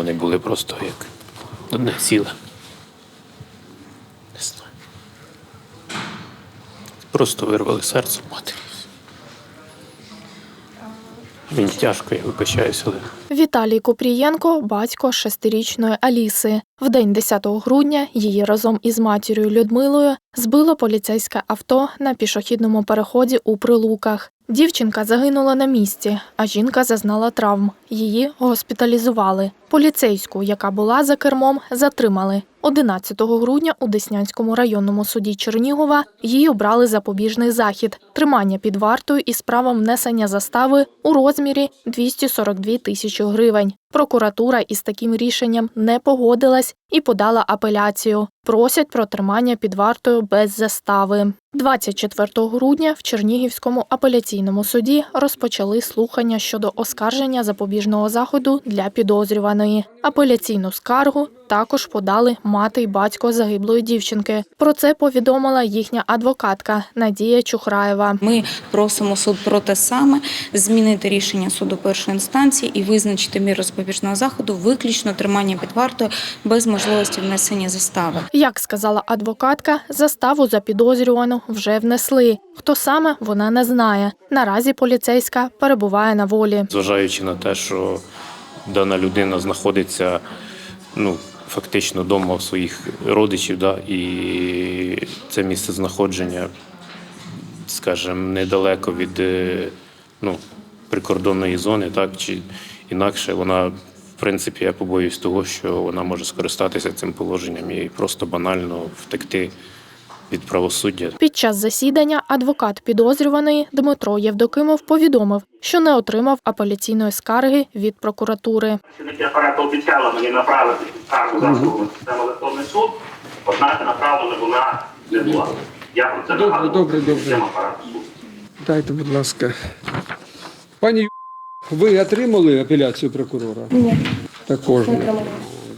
Вони були просто як одне ціле. Не знаю. Просто вирвали серце матері. Мені тяжко, я вибачаюся, але Віталій Купрієнко батько шестирічної Аліси. В день 10 грудня її разом із матір'ю Людмилою збило поліцейське авто на пішохідному переході у Прилуках. Дівчинка загинула на місці, а жінка зазнала травм. Її госпіталізували. Поліцейську, яка була за кермом, затримали. 11 грудня у Деснянському районному суді Чернігова їй обрали запобіжний захід, тримання під вартою із правом внесення застави у розмірі 242 тисячі гривень. Прокуратура із таким рішенням не погодилась і подала апеляцію. Просять про тримання під вартою без застави. 24 грудня в Чернігівському апеляційному суді розпочали слухання щодо оскарження запобіжного заходу для підозрюваної. Апеляційну скаргу також подали мати й батько загиблої дівчинки. Про це повідомила їхня адвокатка Надія Чухраєва. Ми просимо суд про те саме змінити рішення суду першої інстанції і визначити міру запобіжного заходу виключно тримання під вартою без можливості внесення застави. Як сказала адвокатка, заставу за підозрювану вже внесли. Хто саме вона не знає. Наразі поліцейська перебуває на волі. зважаючи на те, що дана людина знаходиться ну, фактично вдома у своїх родичів, да, і це місце знаходження, скажімо, недалеко від е, ну, прикордонної зони, так, чи інакше вона, в принципі, я побоююсь того, що вона може скористатися цим положенням і просто банально втекти від правосуддя. Під час засідання адвокат підозрюваної Дмитро Євдокимов повідомив, що не отримав апеляційної скарги від прокуратури. Апарату обіцяла мені направити скаргу засобами системи електронний суд, однак направлена вона не була. Я про це Добре, добре, добре. Дайте, будь ласка. Пані, ви отримали апеляцію прокурора? Ні. Також не.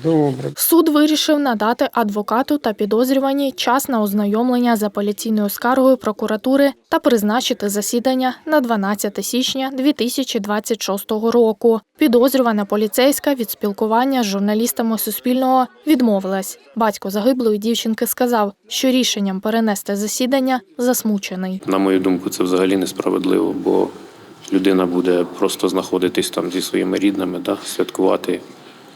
Добре. Суд вирішив надати адвокату та підозрюваній час на ознайомлення з апеляційною скаргою прокуратури та призначити засідання на 12 січня 2026 року. Підозрювана поліцейська від спілкування з журналістами Суспільного відмовилась. Батько загиблої дівчинки сказав, що рішенням перенести засідання засмучений. На мою думку, це взагалі несправедливо, бо людина буде просто знаходитись там зі своїми рідними, да, святкувати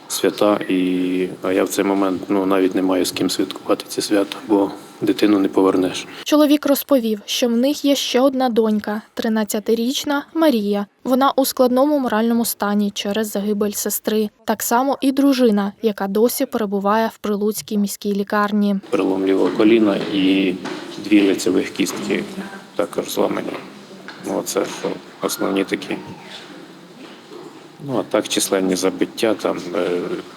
свята. І а я в цей момент ну, навіть не маю з ким святкувати ці свята, бо дитину не повернеш. Чоловік розповів, що в них є ще одна донька, 13-річна Марія. Вона у складному моральному стані через загибель сестри. Так само і дружина, яка досі перебуває в Прилуцькій міській лікарні. Перелом лівого коліна і дві лицевих кістки також зламані. Ну, це основні такі. Ну, а так численні забиття, там, е,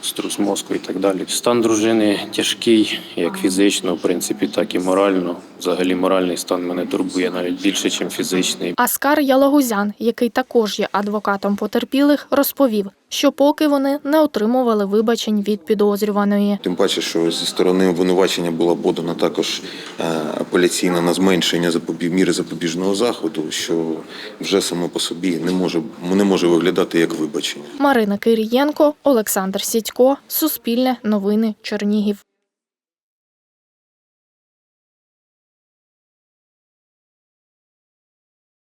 струс мозку і так далі. Стан дружини тяжкий, як фізично, в принципі, так і морально. Взагалі моральний стан мене турбує навіть більше, ніж фізичний. Аскар Ялагузян, який також є адвокатом потерпілих, розповів, що поки вони не отримували вибачень від підозрюваної. Тим паче, що зі сторони обвинувачення була подана також е, апеляційна на зменшення запобіг міри запобіжного заходу, що вже само по собі не може, не може виглядати як вибачення. Марина Кирієнко, Олександр Сідько, Суспільне новини, Чернігів.